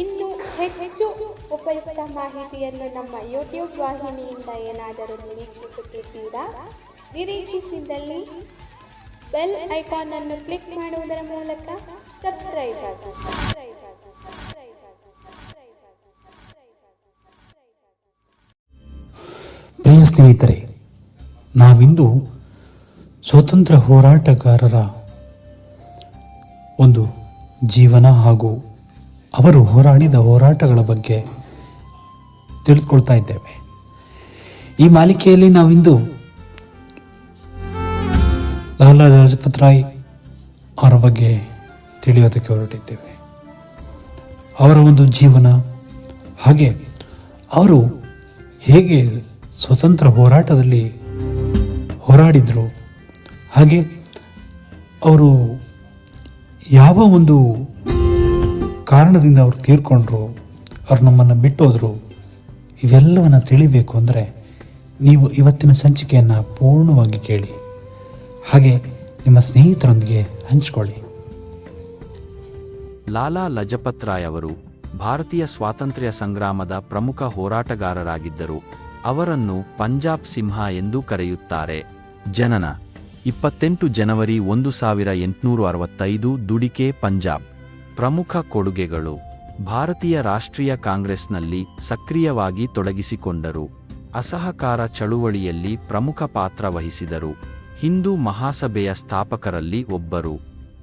ಇನ್ನು ಹೆಚ್ಚು ಉಪಯುಕ್ತ ಮಾಹಿತಿಯನ್ನು ನಮ್ಮ ಯೂಟ್ಯೂಬ್ ವಾಹಿನಿಯಿಂದ ಏನಾದರೂ ನಿರೀಕ್ಷಿಸುತ್ತಿದ್ದೀರಾ? ನಿರೀಕ್ಷಿಸಿದಲ್ಲಿ ಬೆಲ್ ಐಕಾನ್ ಅನ್ನು ಕ್ಲಿಕ್ ಮಾಡುವುದರ ಮೂಲಕ ಆಗಿ ಆಗಿ ಆಗಿ ಆಗಿ ಆಗಿ ಸಬ್ಸ್ಕ್ರೈಬ್ ಆಗಿ. ಪ್ರಿಯ ಸ್ನೇಹಿತರೆ, ನಾವಿಂದು ಸ್ವತಂತ್ರ ಹೋರಾಟಗಾರರ ಒಂದು ಜೀವನ ಹಾಗೂ ಅವರು ಹೋರಾಡಿದ ಹೋರಾಟಗಳ ಬಗ್ಗೆ ತಿಳಿದುಕೊಳ್ತಾ ಇದ್ದೇವೆ. ಈ ಮಾಲಿಕೆಯಲ್ಲಿ ನಾವಿಂದು ಲಾಲಾ ಲಜಪತ್ ರಾಯ್ ಅವರ ಬಗ್ಗೆ ತಿಳಿಯೋದಕ್ಕೆ ಹೊರಟಿದ್ದೇವೆ. ಅವರ ಒಂದು ಜೀವನ, ಹಾಗೆ ಅವರು ಹೇಗೆ ಸ್ವತಂತ್ರ ಹೋರಾಟದಲ್ಲಿ ಹೋರಾಡಿದರು, ಹಾಗೆ ಅವರು ಯಾವ ಒಂದು ಕಾರಣದಿಂದ ಅವರು ತೀರ್ಕೊಂಡ್ರು, ಅವ್ರು ನಮ್ಮನ್ನು ಬಿಟ್ಟೋದ್ರು, ಇವೆಲ್ಲವನ್ನು ತಿಳಿಬೇಕು ಅಂದರೆ ನೀವು ಇವತ್ತಿನ ಸಂಚಿಕೆಯನ್ನು ಪೂರ್ಣವಾಗಿ ಕೇಳಿ. ಹಾಗೆ ನಿಮ್ಮ ಸ್ನೇಹಿತರೊಂದಿಗೆ ಹಂಚಿಕೊಳ್ಳಿ. ಲಾಲಾ ಲಜಪತ್ ರಾಯ್ ಅವರು ಭಾರತೀಯ ಸ್ವಾತಂತ್ರ್ಯ ಸಂಗ್ರಾಮದ ಪ್ರಮುಖ ಹೋರಾಟಗಾರರಾಗಿದ್ದರು. ಅವರನ್ನು ಪಂಜಾಬ್ ಸಿಂಹ ಎಂದು ಕರೆಯುತ್ತಾರೆ. ಜನನ, ಇಪ್ಪತ್ತೆಂಟು ಜನವರಿ ಒಂದು ಸಾವಿರ ಎಂಟುನೂರು ಅರವತ್ತೈದು, ದುಡಿಕೆ, ಪಂಜಾಬ್. ಪ್ರಮುಖ ಕೊಡುಗೆಗಳು ಭಾರತೀಯ ರಾಷ್ಟ್ರೀಯ ಕಾಂಗ್ರೆಸ್ನಲ್ಲಿ ಸಕ್ರಿಯವಾಗಿ ತೊಡಗಿಸಿಕೊಂಡರು. ಅಸಹಕಾರ ಚಳುವಳಿಯಲ್ಲಿ ಪ್ರಮುಖ ಪಾತ್ರ ವಹಿಸಿದರು. ಹಿಂದೂ ಮಹಾಸಭೆಯ ಸ್ಥಾಪಕರಲ್ಲಿ ಒಬ್ಬರು.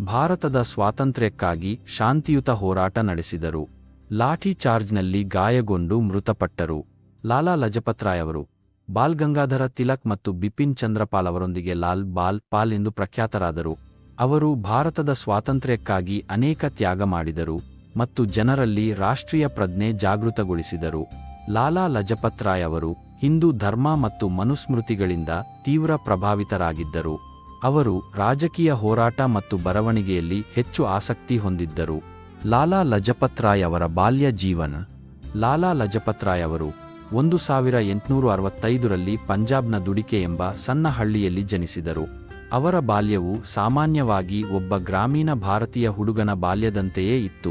ಭಾರತದ ಸ್ವಾತಂತ್ರ್ಯಕ್ಕಾಗಿ ಶಾಂತಿಯುತ ಹೋರಾಟ ನಡೆಸಿದರು. ಲಾಠಿ ಚಾರ್ಜ್ನಲ್ಲಿ ಗಾಯಗೊಂಡು ಮೃತಪಟ್ಟರು. ಲಾಲಾ ಲಜಪತ್ರಾಯವರು ಬಾಲ್ ಗಂಗಾಧರ ತಿಲಕ್ ಮತ್ತು ಬಿಪಿನ್ ಚಂದ್ರಪಾಲ್ ಅವರೊಂದಿಗೆ ಲಾಲ್ ಬಾಲ್ ಪಾಲ್ ಎಂದು ಪ್ರಖ್ಯಾತರಾದರು. ಅವರು ಭಾರತದ ಸ್ವಾತಂತ್ರ್ಯಕ್ಕಾಗಿ ಅನೇಕ ತ್ಯಾಗ ಮಾಡಿದರು ಮತ್ತು ಜನರಲ್ಲಿ ರಾಷ್ಟ್ರೀಯ ಪ್ರಜ್ಞೆ ಜಾಗೃತಗೊಳಿಸಿದರು. ಲಾಲಾ ಲಜಪತ್ ರಾಯ್ ಅವರು ಹಿಂದೂ ಧರ್ಮ ಮತ್ತು ಮನುಸ್ಮೃತಿಗಳಿಂದ ತೀವ್ರ ಪ್ರಭಾವಿತರಾಗಿದ್ದರು. ಅವರು ರಾಜಕೀಯ ಹೋರಾಟ ಮತ್ತು ಬರವಣಿಗೆಯಲ್ಲಿ ಹೆಚ್ಚು ಆಸಕ್ತಿ ಹೊಂದಿದ್ದರು. ಲಾಲಾ ಲಜಪತ್ ರಾಯ್ ಅವರ ಬಾಲ್ಯ ಜೀವನ. ಲಾಲಾ ಲಜಪತ್ ರಾಯ್ ಅವರು ಒಂದು ಸಾವಿರ ಎಂಟುನೂರು ಅರವತ್ತೈದರಲ್ಲಿ ಪಂಜಾಬ್ನ ದುಡಿಕೆ ಎಂಬ ಸಣ್ಣ ಹಳ್ಳಿಯಲ್ಲಿ ಜನಿಸಿದರು. ಅವರ ಬಾಲ್ಯವು ಸಾಮಾನ್ಯವಾಗಿ ಒಬ್ಬ ಗ್ರಾಮೀಣ ಭಾರತೀಯ ಹುಡುಗನ ಬಾಲ್ಯದಂತೆಯೇ ಇತ್ತು.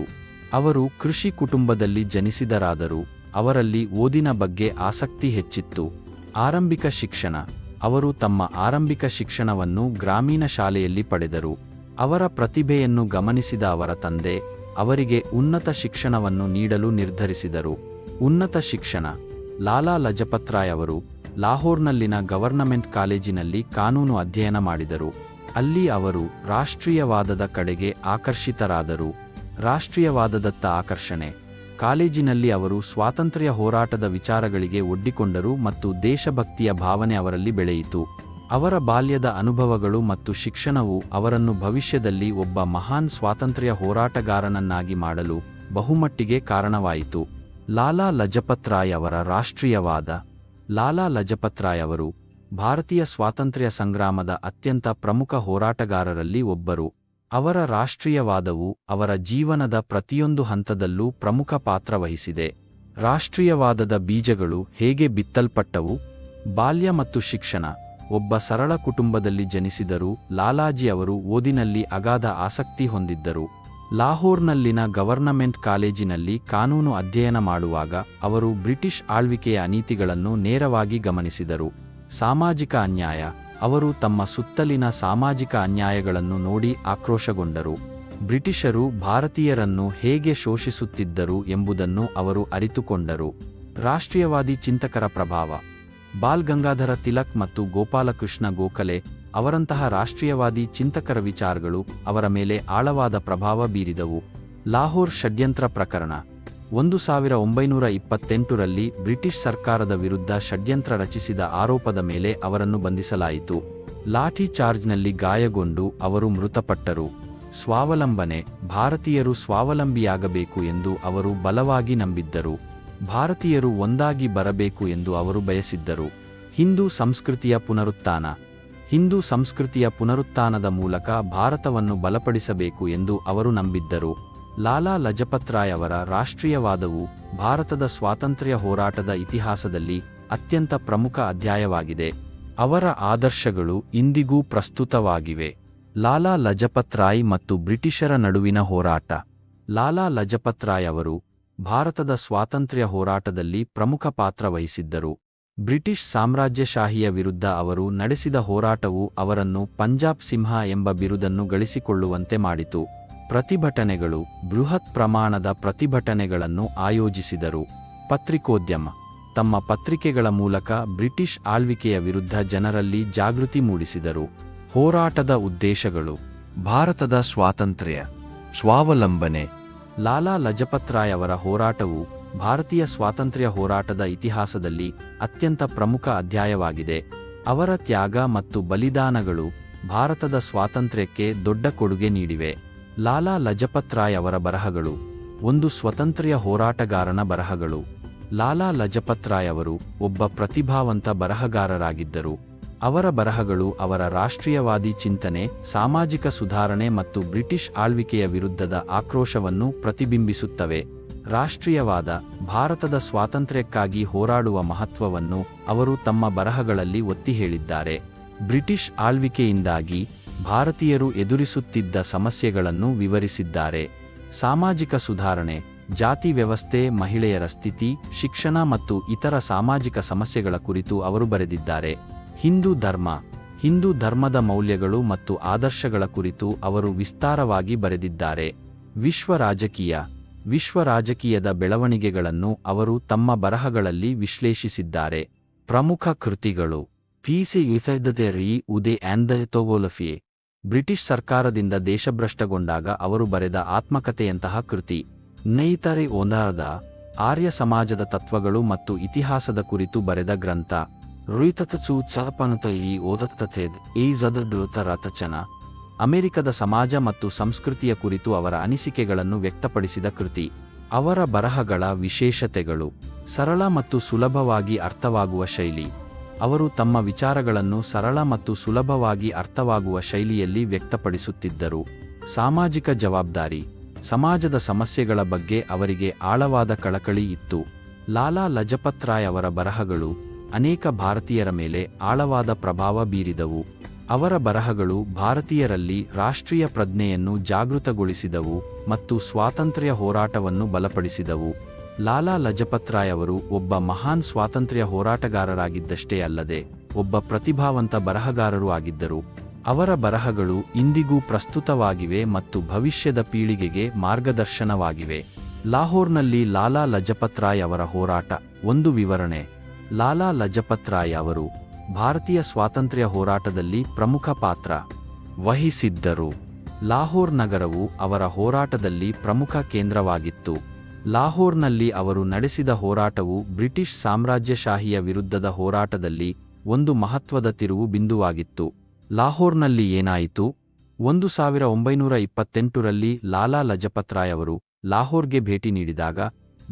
ಅವರು ಕೃಷಿ ಕುಟುಂಬದಲ್ಲಿ ಜನಿಸಿದರಾದರೂ ಅವರಲ್ಲಿ ಓದಿನ ಬಗ್ಗೆ ಆಸಕ್ತಿ ಹೆಚ್ಚಿತ್ತು. ಆರಂಭಿಕ ಶಿಕ್ಷಣ. ಅವರು ತಮ್ಮ ಆರಂಭಿಕ ಶಿಕ್ಷಣವನ್ನು ಗ್ರಾಮೀಣ ಶಾಲೆಯಲ್ಲಿ ಪಡೆದರು. ಅವರ ಪ್ರತಿಭೆಯನ್ನು ಗಮನಿಸಿದ ಅವರ ತಂದೆ ಅವರಿಗೆ ಉನ್ನತ ಶಿಕ್ಷಣವನ್ನು ನೀಡಲು ನಿರ್ಧರಿಸಿದರು. ಉನ್ನತ ಶಿಕ್ಷಣ. ಲಾಲಾ ಲಜಪತ್ ರಾಯ್ ಅವರು ಲಾಹೋರ್ನಲ್ಲಿನ ಗವರ್ನಮೆಂಟ್ ಕಾಲೇಜಿನಲ್ಲಿ ಕಾನೂನು ಅಧ್ಯಯನ ಮಾಡಿದರು. ಅಲ್ಲಿ ಅವರು ರಾಷ್ಟ್ರೀಯವಾದದ ಕಡೆಗೆ ಆಕರ್ಷಿತರಾದರು. ರಾಷ್ಟ್ರೀಯವಾದದತ್ತ ಆಕರ್ಷಣೆ. ಕಾಲೇಜಿನಲ್ಲಿ ಅವರು ಸ್ವಾತಂತ್ರ್ಯ ಹೋರಾಟದ ವಿಚಾರಗಳಿಗೆ ಒಡ್ಡಿಕೊಂಡರು ಮತ್ತು ದೇಶಭಕ್ತಿಯ ಭಾವನೆ ಅವರಲ್ಲಿ ಬೆಳೆಯಿತು. ಅವರ ಬಾಲ್ಯದ ಅನುಭವಗಳು ಮತ್ತು ಶಿಕ್ಷಣವು ಅವರನ್ನು ಭವಿಷ್ಯದಲ್ಲಿ ಒಬ್ಬ ಮಹಾನ್ ಸ್ವಾತಂತ್ರ್ಯ ಹೋರಾಟಗಾರನನ್ನಾಗಿ ಮಾಡಲು ಬಹುಮಟ್ಟಿಗೆ ಕಾರಣವಾಯಿತು. ಲಾಲಾ ಲಜಪತ್ ರಾಯ್ ಅವರ ರಾಷ್ಟ್ರೀಯವಾದ ಲಾಲಾ ಲಜಪತ್ರಾಯ್ ಅವರು ಭಾರತೀಯ ಸ್ವಾತಂತ್ರ್ಯ ಸಂಗ್ರಾಮದ ಅತ್ಯಂತ ಪ್ರಮುಖ ಹೋರಾಟಗಾರರಲ್ಲಿ ಒಬ್ಬರು. ಅವರ ರಾಷ್ಟ್ರೀಯವಾದವು ಅವರ ಜೀವನದ ಪ್ರತಿಯೊಂದು ಹಂತದಲ್ಲೂ ಪ್ರಮುಖ ಪಾತ್ರ ವಹಿಸಿದೆ. ರಾಷ್ಟ್ರೀಯವಾದದ ಬೀಜಗಳು ಹೇಗೆ ಬಿತ್ತಲ್ಪಟ್ಟವು? ಬಾಲ್ಯ ಮತ್ತು ಶಿಕ್ಷಣ. ಒಬ್ಬ ಸರಳ ಕುಟುಂಬದಲ್ಲಿ ಜನಿಸಿದರೂ ಲಾಲಾಜಿ ಅವರು ಓದಿನಲ್ಲಿ ಅಗಾಧ ಆಸಕ್ತಿ ಹೊಂದಿದ್ದರು. ಲಾಹೋರ್ನಲ್ಲಿನ ಗವರ್ನಮೆಂಟ್ ಕಾಲೇಜಿನಲ್ಲಿ ಕಾನೂನು ಅಧ್ಯಯನ ಮಾಡುವಾಗ ಅವರು ಬ್ರಿಟಿಷ್ ಆಳ್ವಿಕೆಯ ಅನೀತಿಗಳನ್ನು ನೇರವಾಗಿ ಗಮನಿಸಿದರು. ಸಾಮಾಜಿಕ ಅನ್ಯಾಯ, ಅವರು ತಮ್ಮ ಸುತ್ತಲಿನ ಸಾಮಾಜಿಕ ಅನ್ಯಾಯಗಳನ್ನು ನೋಡಿ ಆಕ್ರೋಶಗೊಂಡರು. ಬ್ರಿಟಿಷರು ಭಾರತೀಯರನ್ನು ಹೇಗೆ ಶೋಷಿಸುತ್ತಿದ್ದರು ಎಂಬುದನ್ನು ಅವರು ಅರಿತುಕೊಂಡರು. ರಾಷ್ಟ್ರೀಯವಾದಿ ಚಿಂತಕರ ಪ್ರಭಾವ, ಬಾಲ್ ಗಂಗಾಧರ ತಿಲಕ್ ಮತ್ತು ಗೋಪಾಲಕೃಷ್ಣ ಗೋಖಲೆ ಅವರಂತಹ ರಾಷ್ಟ್ರೀಯವಾದಿ ಚಿಂತಕರ ವಿಚಾರಗಳು ಅವರ ಮೇಲೆ ಆಳವಾದ ಪ್ರಭಾವ ಬೀರಿದವು. ಲಾಹೋರ್ ಷಡ್ಯಂತ್ರ ಪ್ರಕರಣ. ಒಂದು ಸಾವಿರ ಒಂಬೈನೂರ ಇಪ್ಪತ್ತೆಂಟರಲ್ಲಿ ಬ್ರಿಟಿಷ್ ಸರ್ಕಾರದ ವಿರುದ್ಧ ಷಡ್ಯಂತ್ರ ರಚಿಸಿದ ಆರೋಪದ ಮೇಲೆ ಅವರನ್ನು ಬಂಧಿಸಲಾಯಿತು. ಲಾಠಿ ಚಾರ್ಜ್ನಲ್ಲಿ ಗಾಯಗೊಂಡು ಅವರು ಮೃತಪಟ್ಟರು. ಸ್ವಾವಲಂಬನೆ. ಭಾರತೀಯರು ಸ್ವಾವಲಂಬಿಯಾಗಬೇಕು ಎಂದು ಅವರು ಬಲವಾಗಿ ನಂಬಿದ್ದರು. ಭಾರತೀಯರು ಒಂದಾಗಿ ಬರಬೇಕು ಎಂದು ಅವರು ಬಯಸಿದ್ದರು. ಹಿಂದೂ ಸಂಸ್ಕೃತಿಯ ಪುನರುತ್ಥಾನ. ಹಿಂದೂ ಸಂಸ್ಕೃತಿಯ ಪುನರುತ್ಥಾನದ ಮೂಲಕ ಭಾರತವನ್ನು ಬಲಪಡಿಸಬೇಕು ಎಂದು ಅವರು ನಂಬಿದ್ದರು. ಲಾಲಾ ಲಜಪತ್ ಅವರ ರಾಷ್ಟ್ರೀಯವಾದವು ಭಾರತದ ಸ್ವಾತಂತ್ರ್ಯ ಹೋರಾಟದ ಇತಿಹಾಸದಲ್ಲಿ ಅತ್ಯಂತ ಪ್ರಮುಖ ಅಧ್ಯಾಯವಾಗಿದೆ. ಅವರ ಆದರ್ಶಗಳು ಇಂದಿಗೂ ಪ್ರಸ್ತುತವಾಗಿವೆ. ಲಾಲಾ ಲಜಪತ್ ರಾಯ್ ಮತ್ತು ಬ್ರಿಟಿಷರ ನಡುವಿನ ಹೋರಾಟ. ಲಾಲಾ ಲಜಪತ್ ಅವರು ಭಾರತದ ಸ್ವಾತಂತ್ರ್ಯ ಹೋರಾಟದಲ್ಲಿ ಪ್ರಮುಖ ಪಾತ್ರ ವಹಿಸಿದ್ದರು. ಬ್ರಿಟಿಷ್ ಸಾಮ್ರಾಜ್ಯಶಾಹಿಯ ವಿರುದ್ಧ ಅವರು ನಡೆಸಿದ ಹೋರಾಟವು ಅವರನ್ನು ಪಂಜಾಬ್ ಸಿಂಹ ಎಂಬ ಬಿರುದನ್ನು ಗಳಿಸಿಕೊಳ್ಳುವಂತೆ ಮಾಡಿತು. ಪ್ರತಿಭಟನೆಗಳು ಬೃಹತ್ ಪ್ರಮಾಣದ ಪ್ರತಿಭಟನೆಗಳನ್ನು ಆಯೋಜಿಸಿದರು. ಪತ್ರಿಕೋದ್ಯಮ ತಮ್ಮ ಪತ್ರಿಕೆಗಳ ಮೂಲಕ ಬ್ರಿಟಿಷ್ ಆಳ್ವಿಕೆಯ ವಿರುದ್ಧ ಜನರಲ್ಲಿ ಜಾಗೃತಿ ಮೂಡಿಸಿದರು. ಹೋರಾಟದ ಉದ್ದೇಶಗಳು ಭಾರತದ ಸ್ವಾತಂತ್ರ್ಯ, ಸ್ವಾವಲಂಬನೆ, ಲಾಲಾ ಲಜಪತ್ ರಾಯ್ ಅವರ ಹೋರಾಟವು ಭಾರತೀಯ ಸ್ವಾತಂತ್ರ್ಯ ಹೋರಾಟದ ಇತಿಹಾಸದಲ್ಲಿ ಅತ್ಯಂತ ಪ್ರಮುಖ ಅಧ್ಯಾಯವಾಗಿದೆ. ಅವರ ತ್ಯಾಗ ಮತ್ತು ಬಲಿದಾನಗಳು ಭಾರತದ ಸ್ವಾತಂತ್ರ್ಯಕ್ಕೆ ದೊಡ್ಡ ಕೊಡುಗೆ ನೀಡಿವೆ. ಲಾಲಾ ಲಜಪತ್ ರಾಯ್ ಅವರ ಬರಹಗಳು ಒಂದು ಸ್ವತಂತ್ರ್ಯ ಹೋರಾಟಗಾರನ ಬರಹಗಳು. ಲಾಲಾ ಲಜಪತ್ ರಾಯ್ ಅವರು ಒಬ್ಬ ಪ್ರತಿಭಾವಂತ ಬರಹಗಾರರಾಗಿದ್ದರು. ಅವರ ಬರಹಗಳು ಅವರ ರಾಷ್ಟ್ರೀಯವಾದಿ ಚಿಂತನೆ, ಸಾಮಾಜಿಕ ಸುಧಾರಣೆ ಮತ್ತು ಬ್ರಿಟಿಷ್ ಆಳ್ವಿಕೆಯ ವಿರುದ್ಧದ ಆಕ್ರೋಶವನ್ನು ಪ್ರತಿಬಿಂಬಿಸುತ್ತವೆ. ರಾಷ್ಟ್ರೀಯವಾದ ಭಾರತದ ಸ್ವಾತಂತ್ರ್ಯಕ್ಕಾಗಿ ಹೋರಾಡುವ ಮಹತ್ವವನ್ನು ಅವರು ತಮ್ಮ ಬರಹಗಳಲ್ಲಿ ಒತ್ತಿ ಹೇಳಿದ್ದಾರೆ. ಬ್ರಿಟಿಷ್ ಆಳ್ವಿಕೆಯಿಂದಾಗಿ ಭಾರತೀಯರು ಎದುರಿಸುತ್ತಿದ್ದ ಸಮಸ್ಯೆಗಳನ್ನು ವಿವರಿಸಿದ್ದಾರೆ. ಸಾಮಾಜಿಕ ಸುಧಾರಣೆ, ಜಾತಿ ವ್ಯವಸ್ಥೆ, ಮಹಿಳೆಯರ ಸ್ಥಿತಿ, ಶಿಕ್ಷಣ ಮತ್ತು ಇತರ ಸಾಮಾಜಿಕ ಸಮಸ್ಯೆಗಳ ಕುರಿತು ಅವರು ಬರೆದಿದ್ದಾರೆ. ಹಿಂದೂ ಧರ್ಮ, ಹಿಂದೂ ಧರ್ಮದ ಮೌಲ್ಯಗಳು ಮತ್ತು ಆದರ್ಶಗಳ ಕುರಿತು ಅವರು ವಿಸ್ತಾರವಾಗಿ ಬರೆದಿದ್ದಾರೆ. ವಿಶ್ವ ರಾಜಕೀಯ ವಿಶ್ವ ರಾಜಕೀಯದ ಬೆಳವಣಿಗೆಗಳನ್ನು ಅವರು ತಮ್ಮ ಬರಹಗಳಲ್ಲಿ ವಿಶ್ಲೇಷಿಸಿದ್ದಾರೆ. ಪ್ರಮುಖ ಕೃತಿಗಳು. ಪೀಸೆ ಯುಥದರಿ ಉದೆ ಆಂದೋಲಫಿಯೆ ಬ್ರಿಟಿಷ್ ಸರ್ಕಾರದಿಂದ ದೇಶಭ್ರಷ್ಟಗೊಂಡಾಗ ಅವರು ಬರೆದ ಆತ್ಮಕಥೆಯಂತಹ ಕೃತಿ. ನೈತರೆ ಒಂದಾದ ಆರ್ಯ ಸಮಾಜದ ತತ್ವಗಳು ಮತ್ತು ಇತಿಹಾಸದ ಕುರಿತು ಬರೆದ ಗ್ರಂಥ. ರುಯಿತತಚು ಚಪನತ ಈ ಓದತಥೇದ್ ಈ ರತಚನ ಅಮೆರಿಕದ ಸಮಾಜ ಮತ್ತು ಸಂಸ್ಕೃತಿಯ ಕುರಿತು ಅವರ ಅನಿಸಿಕೆಗಳನ್ನು ವ್ಯಕ್ತಪಡಿಸಿದ ಕೃತಿ, ಅವರ ಬರಹಗಳ ವಿಶೇಷತೆಗಳು, ಸರಳ ಮತ್ತು ಸುಲಭವಾಗಿ ಅರ್ಥವಾಗುವ ಶೈಲಿ. ಅವರು ತಮ್ಮ ವಿಚಾರಗಳನ್ನು ಸರಳ ಮತ್ತು ಸುಲಭವಾಗಿ ಅರ್ಥವಾಗುವ ಶೈಲಿಯಲ್ಲಿ ವ್ಯಕ್ತಪಡಿಸುತ್ತಿದ್ದರು. ಸಾಮಾಜಿಕ ಜವಾಬ್ದಾರಿ, ಸಮಾಜದ ಸಮಸ್ಯೆಗಳ ಬಗ್ಗೆ ಅವರಿಗೆ ಆಳವಾದ ಕಳಕಳಿ ಇತ್ತು. ಲಾಲಾ ಲಜಪತ್ ರಾಯ್ ಅವರ ಬರಹಗಳು ಅನೇಕ ಭಾರತೀಯರ ಮೇಲೆ ಆಳವಾದ ಪ್ರಭಾವ ಬೀರಿದವು. ಅವರ ಬರಹಗಳು ಭಾರತೀಯರಲ್ಲಿ ರಾಷ್ಟ್ರೀಯ ಪ್ರಜ್ಞೆಯನ್ನು ಜಾಗೃತಗೊಳಿಸಿದವು ಮತ್ತು ಸ್ವಾತಂತ್ರ್ಯ ಹೋರಾಟವನ್ನು ಬಲಪಡಿಸಿದವು. ಲಾಲಾ ಲಜಪತ್ ರಾಯ್ ಅವರು ಒಬ್ಬ ಮಹಾನ್ ಸ್ವಾತಂತ್ರ್ಯ ಹೋರಾಟಗಾರರಾಗಿದ್ದಷ್ಟೇ ಅಲ್ಲದೆ, ಒಬ್ಬ ಪ್ರತಿಭಾವಂತ ಬರಹಗಾರರೂ ಆಗಿದ್ದರು. ಅವರ ಬರಹಗಳು ಇಂದಿಗೂ ಪ್ರಸ್ತುತವಾಗಿವೆ ಮತ್ತು ಭವಿಷ್ಯದ ಪೀಳಿಗೆಗೆ ಮಾರ್ಗದರ್ಶನವಾಗಿವೆ. ಲಾಹೋರ್ನಲ್ಲಿ ಲಾಲಾ ಲಜಪತ್ ರಾಯ್ ಅವರ ಹೋರಾಟ. ಒಂದು ವಿವರಣೆ. ಲಾಲಾ ಲಜಪತ್ ರಾಯ್ ಅವರು ಭಾರತೀಯ ಸ್ವಾತಂತ್ರ್ಯ ಹೋರಾಟದಲ್ಲಿ ಪ್ರಮುಖ ಪಾತ್ರ ವಹಿಸಿದ್ದರು. ಲಾಹೋರ್ ನಗರವು ಅವರ ಹೋರಾಟದಲ್ಲಿ ಪ್ರಮುಖ ಕೇಂದ್ರವಾಗಿತ್ತು. ಲಾಹೋರ್ನಲ್ಲಿ ಅವರು ನಡೆಸಿದ ಹೋರಾಟವು ಬ್ರಿಟಿಷ್ ಸಾಮ್ರಾಜ್ಯಶಾಹಿಯ ವಿರುದ್ಧದ ಹೋರಾಟದಲ್ಲಿ ಒಂದು ಮಹತ್ವದ ತಿರುವು ಬಿಂದುವಾಗಿತ್ತು. ಲಾಹೋರ್ನಲ್ಲಿ ಏನಾಯಿತು? ಒಂದು ಸಾವಿರ ಒಂಬೈನೂರ ಇಪ್ಪತ್ತೆಂಟರಲ್ಲಿ ಲಾಲಾ ಲಜಪತ್ ಲಾಹೋರ್ಗೆ ಭೇಟಿ ನೀಡಿದಾಗ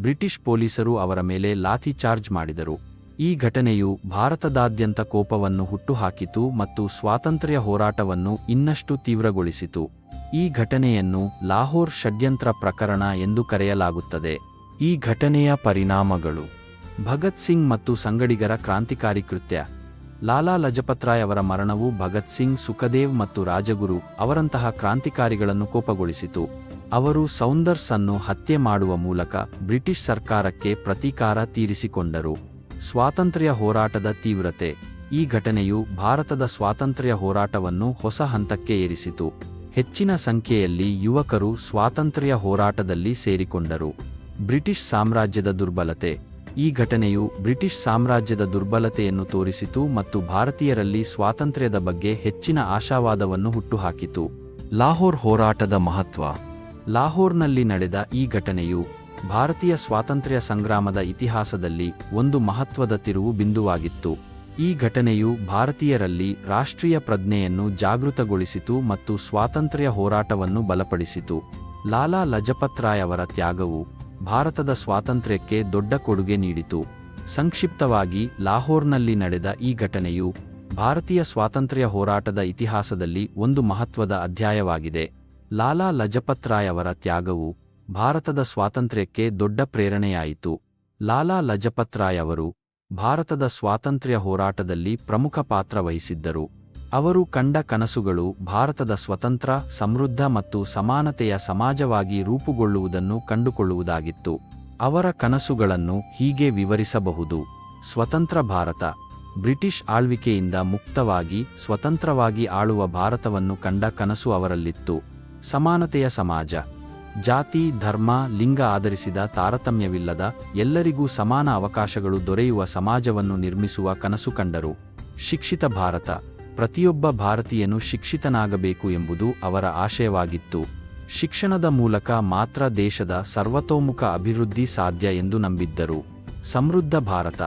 ಬ್ರಿಟಿಷ್ ಪೊಲೀಸರು ಅವರ ಮೇಲೆ ಲಾಥಿ ಚಾರ್ಜ್ ಮಾಡಿದರು. ಈ ಘಟನೆಯು ಭಾರತದಾದ್ಯಂತ ಕೋಪವನ್ನು ಹುಟ್ಟುಹಾಕಿತು ಮತ್ತು ಸ್ವಾತಂತ್ರ್ಯ ಹೋರಾಟವನ್ನು ಇನ್ನಷ್ಟು ತೀವ್ರಗೊಳಿಸಿತು. ಈ ಘಟನೆಯನ್ನು ಲಾಹೋರ್ ಷಡ್ಯಂತ್ರ ಪ್ರಕರಣ ಎಂದು ಕರೆಯಲಾಗುತ್ತದೆ. ಈ ಘಟನೆಯ ಪರಿಣಾಮಗಳು ಭಗತ್ ಸಿಂಗ್ ಮತ್ತು ಸಂಗಡಿಗರ ಕ್ರಾಂತಿಕಾರಿ ಕೃತ್ಯ. ಲಾಲಾ ಲಜಪತ್ರಾಯ್ ಅವರ ಮರಣವು ಭಗತ್ ಸಿಂಗ್, ಸುಖದೇವ್ ಮತ್ತು ರಾಜಗುರು ಅವರಂತಹ ಕ್ರಾಂತಿಕಾರಿಗಳನ್ನು ಕೋಪಗೊಳಿಸಿತು. ಅವರು ಸೌಂದರ್ಸ್ ಅನ್ನು ಹತ್ಯೆ ಮಾಡುವ ಮೂಲಕ ಬ್ರಿಟಿಷ್ ಸರ್ಕಾರಕ್ಕೆ ಪ್ರತೀಕಾರ ತೀರಿಸಿಕೊಂಡರು. ಸ್ವಾತಂತ್ರ್ಯ ಹೋರಾಟದ ತೀವ್ರತೆ. ಈ ಘಟನೆಯು ಭಾರತದ ಸ್ವಾತಂತ್ರ್ಯ ಹೋರಾಟವನ್ನು ಹೊಸ ಹಂತಕ್ಕೆ ಏರಿಸಿತು. ಹೆಚ್ಚಿನ ಸಂಖ್ಯೆಯಲ್ಲಿ ಯುವಕರು ಸ್ವಾತಂತ್ರ್ಯ ಹೋರಾಟದಲ್ಲಿ ಸೇರಿಕೊಂಡರು. ಬ್ರಿಟಿಷ್ ಸಾಮ್ರಾಜ್ಯದ ದುರ್ಬಲತೆ. ಈ ಘಟನೆಯು ಬ್ರಿಟಿಷ್ ಸಾಮ್ರಾಜ್ಯದ ದುರ್ಬಲತೆಯನ್ನು ತೋರಿಸಿತು ಮತ್ತು ಭಾರತೀಯರಲ್ಲಿ ಸ್ವಾತಂತ್ರ್ಯದ ಬಗ್ಗೆ ಹೆಚ್ಚಿನ ಆಶಾವಾದವನ್ನು ಹುಟ್ಟುಹಾಕಿತು. ಲಾಹೋರ್ ಹೋರಾಟದ ಮಹತ್ವ. ಲಾಹೋರ್ನಲ್ಲಿ ನಡೆದ ಈ ಘಟನೆಯು ಭಾರತೀಯ ಸ್ವಾತಂತ್ರ್ಯ ಸಂಗ್ರಾಮದ ಇತಿಹಾಸದಲ್ಲಿ ಒಂದು ಮಹತ್ವದ ತಿರುವು ಬಿಂದುವಾಗಿತ್ತು. ಈ ಘಟನೆಯು ಭಾರತೀಯರಲ್ಲಿ ರಾಷ್ಟ್ರೀಯ ಪ್ರಜ್ಞೆಯನ್ನು ಜಾಗೃತಗೊಳಿಸಿತು ಮತ್ತು ಸ್ವಾತಂತ್ರ್ಯ ಹೋರಾಟವನ್ನು ಬಲಪಡಿಸಿತು. ಲಾಲಾ ಲಜಪತ್ ರಾಯ್ ಅವರ ತ್ಯಾಗವು ಭಾರತದ ಸ್ವಾತಂತ್ರ್ಯಕ್ಕೆ ದೊಡ್ಡ ಕೊಡುಗೆ ನೀಡಿತು. ಸಂಕ್ಷಿಪ್ತವಾಗಿ, ಲಾಹೋರ್ನಲ್ಲಿ ನಡೆದ ಈ ಘಟನೆಯು ಭಾರತೀಯ ಸ್ವಾತಂತ್ರ್ಯ ಹೋರಾಟದ ಇತಿಹಾಸದಲ್ಲಿ ಒಂದು ಮಹತ್ವದ ಅಧ್ಯಾಯವಾಗಿದೆ. ಲಾಲಾ ಲಜಪತ್ ರಾಯ್ ಅವರ ತ್ಯಾಗವು ಭಾರತದ ಸ್ವಾತಂತ್ರ್ಯಕ್ಕೆ ದೊಡ್ಡ ಪ್ರೇರಣೆಯಾಯಿತು. ಲಾಲಾ ಲಜಪತ್ ರಾಯ್ ಅವರು ಭಾರತದ ಸ್ವಾತಂತ್ರ್ಯ ಹೋರಾಟದಲ್ಲಿ ಪ್ರಮುಖ ಪಾತ್ರ ವಹಿಸಿದ್ದರು. ಅವರು ಕಂಡ ಕನಸುಗಳು ಭಾರತದ ಸ್ವತಂತ್ರ, ಸಮೃದ್ಧ ಮತ್ತು ಸಮಾನತೆಯ ಸಮಾಜವಾಗಿ ರೂಪುಗೊಳ್ಳುವುದನ್ನು ಕಂಡುಕೊಳ್ಳುವುದಾಗಿತ್ತು. ಅವರ ಕನಸುಗಳನ್ನು ಹೀಗೆ ವಿವರಿಸಬಹುದು. ಸ್ವತಂತ್ರ ಭಾರತ, ಬ್ರಿಟಿಷ್ ಆಳ್ವಿಕೆಯಿಂದ ಮುಕ್ತವಾಗಿ, ಸ್ವತಂತ್ರವಾಗಿ ಆಳುವ ಭಾರತವನ್ನು ಕಂಡ ಕನಸು ಅವರಲ್ಲಿತ್ತು. ಸಮಾನತೆಯ ಸಮಾಜ ಜಾತಿ, ಧರ್ಮ, ಲಿಂಗ ಆಧರಿಸಿದ ತಾರತಮ್ಯವಿಲ್ಲದ ಎಲ್ಲರಿಗೂ ಸಮಾನ ಅವಕಾಶಗಳು ದೊರೆಯುವ ಸಮಾಜವನ್ನು ನಿರ್ಮಿಸುವ ಕನಸು ಕಂಡರು. ಶಿಕ್ಷಿತ ಭಾರತ. ಪ್ರತಿಯೊಬ್ಬ ಭಾರತೀಯನು ಶಿಕ್ಷಿತನಾಗಬೇಕು ಎಂಬುದು ಅವರ ಆಶಯವಾಗಿತ್ತು. ಶಿಕ್ಷಣದ ಮೂಲಕ ಮಾತ್ರ ದೇಶದ ಸರ್ವತೋಮುಖ ಅಭಿವೃದ್ಧಿ ಸಾಧ್ಯ ಎಂದು ನಂಬಿದ್ದರು. ಸಮೃದ್ಧ ಭಾರತ.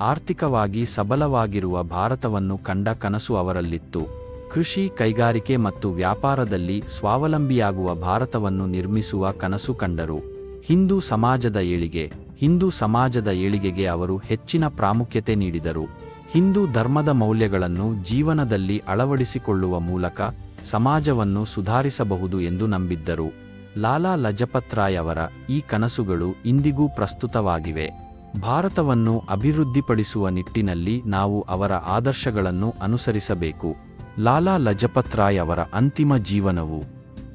ಆರ್ಥಿಕವಾಗಿ ಸಬಲವಾಗಿರುವ ಭಾರತವನ್ನು ಕಂಡ ಕನಸು ಅವರಲ್ಲಿತ್ತು. ಕೃಷಿ, ಕೈಗಾರಿಕೆ ಮತ್ತು ವ್ಯಾಪಾರದಲ್ಲಿ ಸ್ವಾವಲಂಬಿಯಾಗುವ ಭಾರತವನ್ನು ನಿರ್ಮಿಸುವ ಕನಸು ಕಂಡರು. ಹಿಂದೂ ಸಮಾಜದ ಏಳಿಗೆ, ಹಿಂದೂ ಸಮಾಜದ ಏಳಿಗೆಗೆ ಅವರು ಹೆಚ್ಚಿನ ಪ್ರಾಮುಖ್ಯತೆ ನೀಡಿದರು. ಹಿಂದೂ ಧರ್ಮದ ಮೌಲ್ಯಗಳನ್ನು ಜೀವನದಲ್ಲಿ ಅಳವಡಿಸಿಕೊಳ್ಳುವ ಮೂಲಕ ಸಮಾಜವನ್ನು ಸುಧಾರಿಸಬಹುದು ಎಂದು ನಂಬಿದ್ದರು. ಲಾಲಾ ಲಜಪತ್ ರಾಯ್ ಅವರ ಈ ಕನಸುಗಳು ಇಂದಿಗೂ ಪ್ರಸ್ತುತವಾಗಿವೆ. ಭಾರತವನ್ನು ಅಭಿವೃದ್ಧಿಪಡಿಸುವ ನಿಟ್ಟಿನಲ್ಲಿ ನಾವು ಅವರ ಆದರ್ಶಗಳನ್ನು ಅನುಸರಿಸಬೇಕು. ಲಾಲಾ ಲಜಪತ್ ರಾಯ್ ಅವರ ಅಂತಿಮ ಜೀವನವು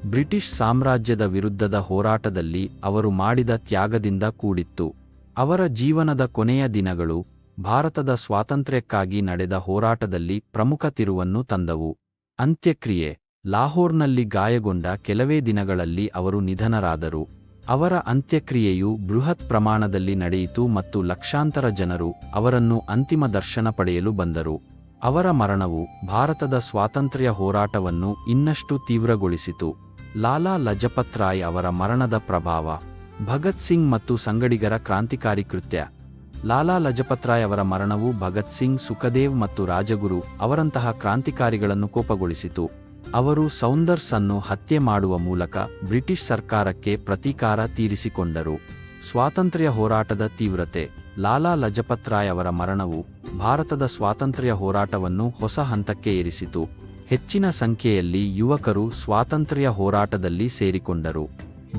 ಬ್ರಿಟಿಷ್ ಸಾಮ್ರಾಜ್ಯದ ವಿರುದ್ಧದ ಹೋರಾಟದಲ್ಲಿ ಅವರು ಮಾಡಿದ ತ್ಯಾಗದಿಂದ ಕೂಡಿತ್ತು. ಅವರ ಜೀವನದ ಕೊನೆಯ ದಿನಗಳು ಭಾರತದ ಸ್ವಾತಂತ್ರ್ಯಕ್ಕಾಗಿ ನಡೆದ ಹೋರಾಟದಲ್ಲಿ ಪ್ರಮುಖ ತಿರುವನ್ನು ತಂದವು. ಅಂತ್ಯಕ್ರಿಯೆ ಲಾಹೋರ್ನಲ್ಲಿ ಗಾಯಗೊಂಡ ಕೆಲವೇ ದಿನಗಳಲ್ಲಿ ಅವರು ನಿಧನರಾದರು. ಅವರ ಅಂತ್ಯಕ್ರಿಯೆಯು ಬೃಹತ್ ಪ್ರಮಾಣದಲ್ಲಿ ನಡೆಯಿತು ಮತ್ತು ಲಕ್ಷಾಂತರ ಜನರು ಅವರನ್ನು ಅಂತಿಮ ದರ್ಶನ ಪಡೆಯಲು ಬಂದರು. ಅವರ ಮರಣವು ಭಾರತದ ಸ್ವಾತಂತ್ರ್ಯ ಹೋರಾಟವನ್ನು ಇನ್ನಷ್ಟು ತೀವ್ರಗೊಳಿಸಿತು. ಲಾಲಾ ಲಜಪತ್ ರಾಯ್ ಅವರ ಮರಣದ ಪ್ರಭಾವ, ಭಗತ್ ಸಿಂಗ್ ಮತ್ತು ಸಂಗಡಿಗರ ಕ್ರಾಂತಿಕಾರಿ ಕೃತ್ಯ. ಲಾಲಾ ಲಜಪತ್ ರಾಯ್ ಅವರ ಮರಣವು ಭಗತ್ ಸಿಂಗ್, ಸುಖದೇವ್ ಮತ್ತು ರಾಜಗುರು ಅವರಂತಹ ಕ್ರಾಂತಿಕಾರಿಗಳನ್ನು ಕೋಪಗೊಳಿಸಿತು. ಅವರು ಸೌಂದರ್ಸ್ ಅನ್ನು ಹತ್ಯೆ ಮಾಡುವ ಮೂಲಕ ಬ್ರಿಟಿಷ್ ಸರ್ಕಾರಕ್ಕೆ ಪ್ರತೀಕಾರ ತೀರಿಸಿಕೊಂಡರು. ಸ್ವಾತಂತ್ರ್ಯ ಹೋರಾಟದ ತೀವ್ರತೆ ಲಾಲಾ ಲಜಪತ್ ರಾಯ್ ಅವರ ಮರಣವು ಭಾರತದ ಸ್ವಾತಂತ್ರ್ಯ ಹೋರಾಟವನ್ನು ಹೊಸ ಹಂತಕ್ಕೆ ಏರಿಸಿತು. ಹೆಚ್ಚಿನ ಸಂಖ್ಯೆಯಲ್ಲಿ ಯುವಕರು ಸ್ವಾತಂತ್ರ್ಯ ಹೋರಾಟದಲ್ಲಿ ಸೇರಿಕೊಂಡರು.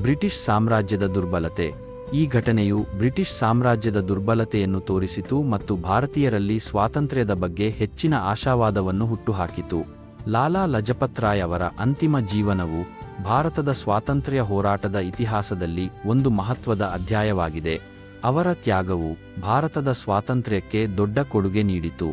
ಬ್ರಿಟಿಷ್ ಸಾಮ್ರಾಜ್ಯದ ದುರ್ಬಲತೆ. ಈ ಘಟನೆಯು ಬ್ರಿಟಿಷ್ ಸಾಮ್ರಾಜ್ಯದ ದುರ್ಬಲತೆಯನ್ನು ತೋರಿಸಿತು ಮತ್ತು ಭಾರತೀಯರಲ್ಲಿ ಸ್ವಾತಂತ್ರ್ಯದ ಬಗ್ಗೆ ಹೆಚ್ಚಿನ ಆಶಾವಾದವನ್ನು ಹುಟ್ಟುಹಾಕಿತು. ಲಾಲಾ ಲಜಪತ್ ರಾಯ್ ಅವರ ಅಂತಿಮ ಜೀವನವು ಭಾರತದ ಸ್ವಾತಂತ್ರ್ಯ ಹೋರಾಟದ ಇತಿಹಾಸದಲ್ಲಿ ಒಂದು ಮಹತ್ವದ ಅಧ್ಯಾಯವಾಗಿದೆ. ಅವರ ತ್ಯಾಗವು ಭಾರತದ ಸ್ವಾತಂತ್ರ್ಯಕ್ಕೆ ದೊಡ್ಡ ಕೊಡುಗೆ ನೀಡಿತು.